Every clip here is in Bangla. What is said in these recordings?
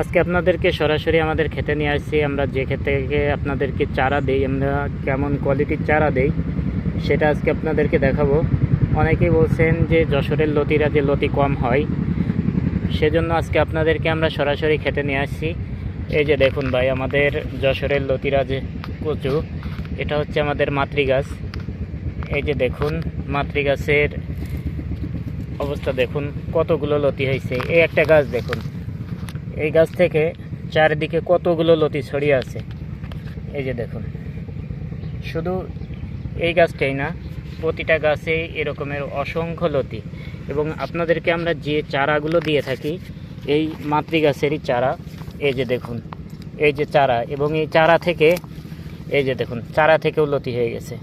আজকে আপনাদেরকে সরাসরি আমাদের খেতে নিয়ে আসছি। আমরা যে ক্ষেত থেকে আপনাদেরকে চারা দেই, আমরা কেমন কোয়ালিটির চারা দেই, সেটা আজকে আপনাদেরকে দেখাবো। অনেকেই বলছেন যে যশোরের লতিরা যে লতি কম হয়, সেজন্য আজকে আপনাদেরকে আমরা সরাসরি খেতে নিয়ে আসছি। এই যে দেখুন ভাই, আমাদের যশোরের লতিরা যে কচু, এটা হচ্ছে আমাদের মাতৃগাছ। এই যে দেখুন, মাতৃগাছের অবস্থা দেখুন, কতগুলো লতি হয়েছে। এই একটা গাছ দেখুন এই গাছ থেকে চারিদিকে কতগুলো লতি ছড়িয়ে আছে। এই যে দেখুন। শুধু এই গাছটাই না, প্রতিটা গাছে এরকমের অসংখ্য লতি। এবং আপনাদেরকে আমরা যে চারাগুলো দিয়ে থাকি, এই মাতৃগাছেরই চারা। এই যে দেখুন, এই যে চারা এবং এই চারা থেকে, এই যে দেখুন, চারা থেকেও লতি হয়ে গেছে।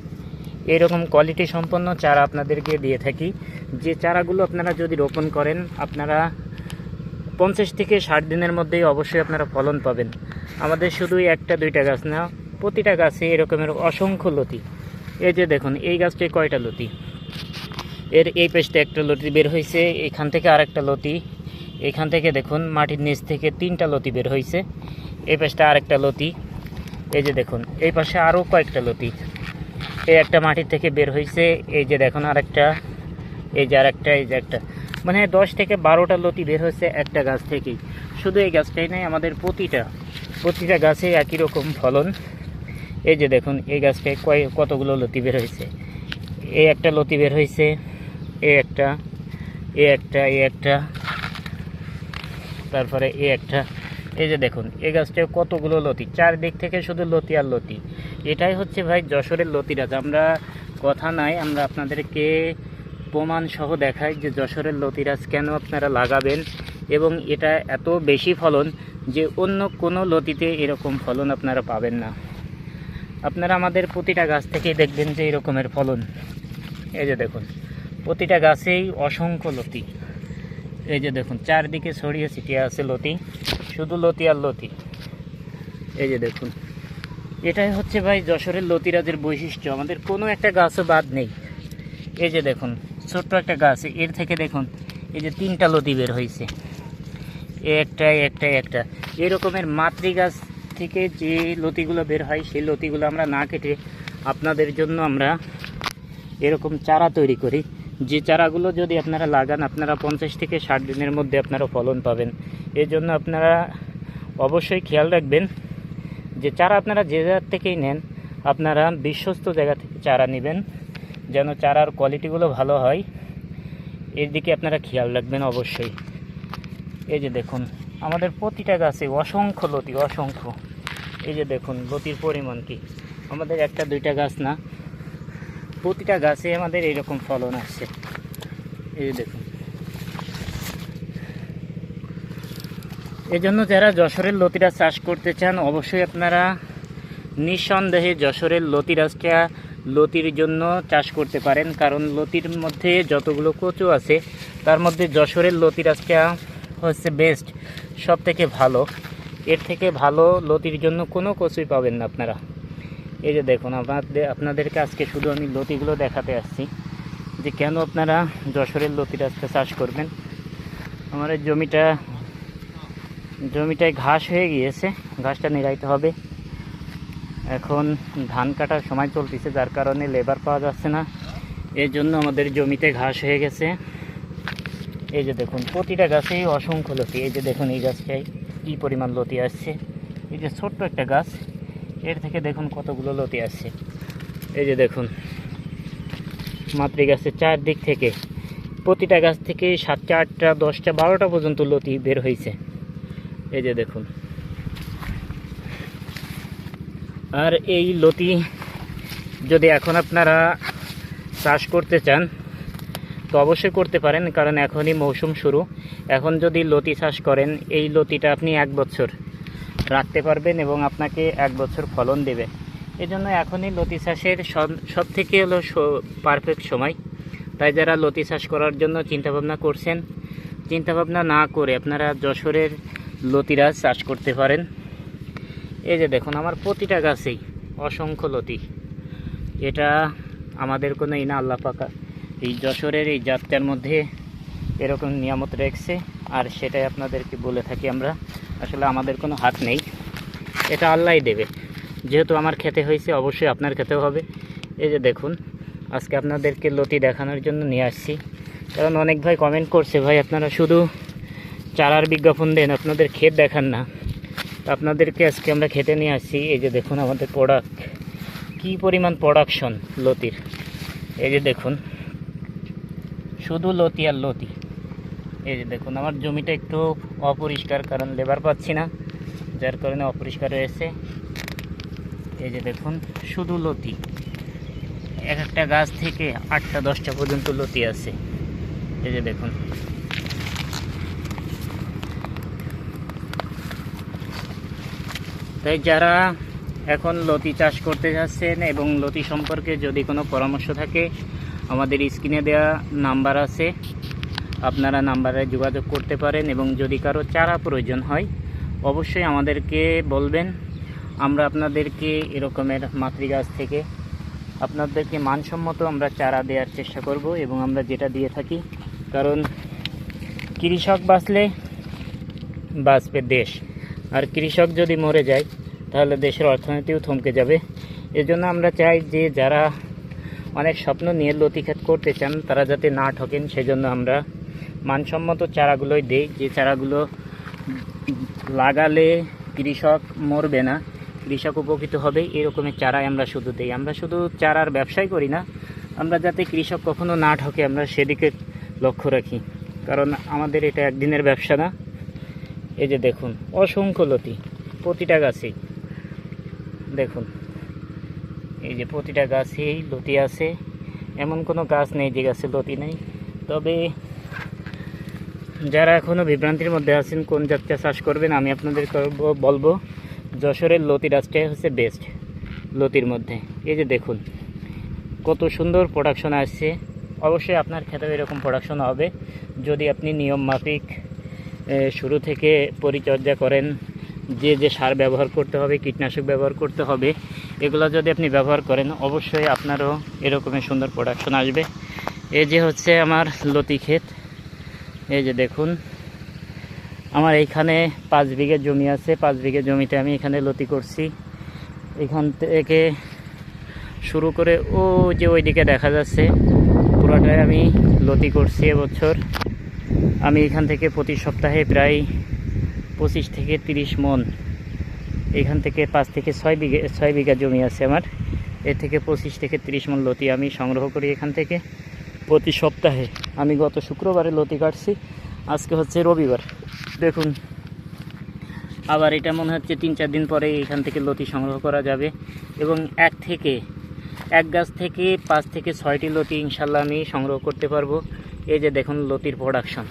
এরকম কোয়ালিটি সম্পন্ন চারা আপনাদেরকে দিয়ে থাকি। যে চারাগুলো আপনারা যদি রোপণ করেন, আপনারা পঞ্চাশ থেকে ষাট দিনের মধ্যেই অবশ্যই আপনারা ফলন পাবেন। আমাদের শুধু একটা, দুইটা গাছ না, প্রতিটা গাছে এরকমের অসংখ্য লতি। এই যে দেখুন, এই গাছটায় কয়টা লতি? এর এই পেশটা একটা লতি বের হয়েছে এখান থেকে আরেকটা লতি। এখান থেকে দেখুন, মাটির নিচ থেকে তিনটা লতি বের হয়েছে এই পেশটা আরেকটা লতি। এই যে দেখুন, এই পাশে আরও কয়েকটা লতি। এই একটা মাটির থেকে বের হয়েছে এই যে দেখুন আরেকটা, এই যে আরেকটা, এই যে একটা। মানে দশ থেকে বারোটা লতি বের হয়েছে একটা গাছ থেকেই। শুধু এই গাছটাই নয়, আমাদের প্রতিটা প্রতিটা গাছে একই রকম ফলন। এই যে দেখুন, এই গাছটায় কয় কতগুলো লতি বের হয়েছে? এই একটা লতি বের হয়েছে, এ একটা এ একটা এ একটা, তারপরে এ একটা। এই যে দেখুন এই গাছটায় কতগুলো লতি? চারদিক থেকে শুধু লতি আর লতি। এটাই হচ্ছে ভাই যশোরের লতিরাজ। আমরা কথা নাই, আমরা আপনাদেরকে প্রমাণ সহ দেখাই যে যশোরের লতিরাজ কেন আপনারা লাগাবেন এবং এটা এত বেশি ফলন যে অন্য কোনো লতিতে এরকম ফলন আপনারা পাবেন না। আপনারা আমাদের প্রতিটা গাছ থেকেই দেখবেন যে এরকমের ফলন। এই যে দেখুন, প্রতিটা গাছেই অসংখ্য লতি। এই যে দেখুন, চারদিকে ছড়িয়ে ছিটিয়ে আছে লতি, শুধু লতি আর লতি। এই যে দেখুন, এটাই হচ্ছে ভাই যশোরের লতিরাজের বৈশিষ্ট্য। আমাদের কোনো একটা গাছও বাদ নেই। এই যে দেখুন ছোট্ট একটা গাছ, এর থেকে দেখুন, এই যে তিনটা লতি বের হয়েছে একটা একটা একটা। এরকমের মাতৃ গাছ থেকে যে লতিগুলো বের হয়, সেই লতিগুলো আমরা না কেটে আপনাদের জন্য আমরা এরকম চারা তৈরি করি। যে চারাগুলো যদি আপনারা লাগান, আপনারা পঞ্চাশ থেকে ষাট দিনের মধ্যে আপনারা ফলন পাবেন। এই জন্য আপনারা অবশ্যই খেয়াল রাখবেন যে চারা আপনারা যে জায়গা থেকেই নেন, আপনারা বিশ্বস্ত জায়গা থেকে চারা নেবেন। যেন চারার কোয়ালিটিগুলো ভালো হয়। এর দিকে আপনারা খেয়াল রাখবেন অবশ্যই। এই যে দেখুন, আমাদের প্রতিটা গাছে অসংখ্য লতি, অসংখ্য। এই যে দেখুন, লতির পরিমাণ কি? আমাদের একটা, দুইটা গাছ না? প্রতিটা গাছে আমাদের এরকম ফলন আসছে। এই যে দেখুন। এই জন্য যারা যশোরের লতিরা চাষ করতে চান, অবশ্যই আপনারা নিঃসন্দেহে যশোরের লতিরাজটা লতির জন্য চাষ করতে পারেন, কারণ লতির মধ্যে যতগুলো কচু আছে, তার মধ্যে যশোরের লতিরাজটা হচ্ছে বেস্ট সব থেকে ভালো। এর থেকে ভালো লতির জন্য কোনো কচুই পাবেন না আপনারা। এই যে দেখুন, আপনাদের আপনাদেরকে আজকে শুধু আমি লতিগুলো দেখাতে আসছি, যে কেন আপনারা যশোরের লতিরাজটা চাষ করবেন। আমার জমিটা জমিটায় ঘাস হয়ে গিয়েছে, ঘাসটা নিরাইতে হবে। এখন ধান কাটার সময় চলতেছে, যার কারণে লেবার পাওয়া যাচ্ছে না। এর জন্য আমাদের জমিতে ঘাস হয়ে গেছে। এই যে দেখুন, প্রতিটা গাছেই অসংখ্য লতি। এই যে দেখুন, এই গাছটায় কী পরিমাণ লতি আসছে। এই যে ছোট্ট একটা গাছ, এর থেকে দেখুন কতগুলো লতি আসছে। এই যে দেখুন, মাতৃ গাছের চারদিক থেকে প্রতিটা গাছ থেকে সাতটা, আটটা, দশটা, বারোটা পর্যন্ত লতি বের হয়েছে। এই যে দেখুন আর এই লতি যদি এখন আপনারা চাষ করতে চান, তো অবশ্যই করতে পারেন, কারণ এখনই মৌসুম শুরু। এখন যদি লতি চাষ করেন, এই লতিটা আপনি এক বছর রাখতে পারবেন এবং আপনাকে এক বছর ফলন দেবে। এই জন্য এখনই লতি চাষের সব থেকে হলো পারফেক্ট সময়। তাই যারা লতি চাষ করার জন্য চিন্তাভাবনা করছেন, চিন্তাভাবনা না করে আপনারা যশোরের লতিরা চাষ করতে পারেন। এই যে দেখুন, আমার প্রতিটা গাছেই অসংখ্য লতি। এটা আমাদের কোনো ইনা আল্লাহ পাকা এই যশোরের এই যাত্রার মধ্যে এরকম নিয়ামত রেখেছে। আর সেটাই আপনাদেরকে বলে থাকি আমরা, আসলে আমাদের কোনো হাত নেই। এটা আল্লাহই দেবে। যেহেতু আমার খেতে হয়েছে, অবশ্যই আপনার খেতেও হবে। এই যে দেখুন, আজকে আপনাদেরকে লতি দেখানোর জন্য নিয়ে আসছি। কারণ অনেক ভাই কমেন্ট করছে, ভাই, আপনারা শুধু চারার বিজ্ঞাপন দেন, আপনাদের ক্ষেত দেখান না। আপনাদেরকে আজকে আমরা খেতে নিয়ে আসছি। এই যে দেখুন আমাদের প্রোডাক্ট কী পরিমাণ প্রোডাকশন লতির? এই যে দেখুন। শুধু লতি আর লতি। এই যে দেখুন, আমার জমিটা একটু অপরিষ্কার, কারণ লেবার পাচ্ছি না, যার কারণে অপরিষ্কার হয়েছে। এই যে দেখুন, শুধু লতি। এক একটা গাছ থেকে আটটা, দশটা পর্যন্ত লতি আছে। এই যে দেখুন। তাই যারা এখন লতি চাষ করতে যাচ্ছেন এবং লতি সম্পর্কে যদি কোনো পরামর্শ থাকে, আমাদের স্ক্রিনে দেওয়া নাম্বার আছে। আপনারা নাম্বারে যোগাযোগ করতে পারেন এবং যদি কারও চারা প্রয়োজন হয়, অবশ্যই আমাদেরকে বলবেন। আমরা আপনাদেরকে এরকমের মাতৃগাছ থেকে আপনাদেরকে মানসম্মত আমরা চারা দেওয়ার চেষ্টা করব এবং আমরা যেটা দিয়ে থাকি, কারণ কৃষক বাঁচলে বাঁচবে দেশ। আর কৃষক যদি মরে যায়, তাহলে দেশের অর্থনীতিও থমকে যাবে। এজন্য আমরা চাই যে যারা অনেক স্বপ্ন নিয়ে লতিখাত করতে চান, তারা যাতে না ঠকেন, সেজন্য আমরা মানসম্মত চারাগুলোই দেই। যে চারাগুলো লাগালে কৃষক মরবে না, কৃষক উপকৃত হবে, এরকমের চারাই আমরা শুধু দিই। আমরা শুধু চারার ব্যবসাই করি না, আমরা যাতে কৃষক কখনো না ঠকে, আমরা সেদিকে লক্ষ্য রাখি। কারণ আমাদের এটা একদিনের ব্যবসা না। এই যে দেখুন, অসংখ্য লতি, প্রতিটা গাছেই দেখুন, এই যে প্রতিটা গাছেই লতি আছে। এমন কোনো গাছ নেই যে গাছে লতি নেই। তবে যারা এখনও বিভ্রান্তির মধ্যে আছেন, কোন জাতটা চাষ করবেন, আমি আপনাদের বলব, যশোরের লতি গাছটাই হচ্ছে বেস্ট লতির মধ্যে। এই যে দেখুন, কত সুন্দর প্রোডাকশন আসছে। অবশ্যই আপনার ক্ষেতেও এরকম প্রোডাকশন হবে। যদি আপনি নিয়ম মাফিক শুরু থেকে পরিচর্যা করেন যে যে সার ব্যবহার করতে হবে, কীটনাশক ব্যবহার করতে হবে, এগুলো যদি আপনি ব্যবহার করেন, অবশ্যই আপনারও এরকমের সুন্দর প্রোডাকশন আসবে। এই যে হচ্ছে আমার লতি ক্ষেত এই যে দেখুন, আমার এইখানে পাঁচ বিঘে জমি আছে, পাঁচ বিঘে জমিতে আমি এখানে লতি করছি। এখান থেকে শুরু করে ও যে ওইদিকে দেখা যাচ্ছে, পুরোটাই আমি লতি করছি এবছর। আমি এখান থেকে প্রতি সপ্তাহে প্রায় পঁচিশ থেকে তিরিশ মন, এখান থেকে পাঁচ থেকে ছয় বিঘে, ছয় বিঘা জমি আছে আমার। এর থেকে পঁচিশ থেকে তিরিশ মন লতি আমি সংগ্রহ করি এখান থেকে। প্রতি সপ্তাহে আমি গত শুক্রবারে লতি কাটছি, আজকে হচ্ছে রবিবার। দেখুন, আবার এটা মনে হচ্ছে তিন চার দিন পরে এখান থেকে লতি সংগ্রহ করা যাবে। এবং এক থেকে, এক গাছ থেকে পাঁচ থেকে ছয়টি লতি ইনশাল্লাহ আমি সংগ্রহ করতে পারব। এই যে দেখুন লতির প্রোডাকশন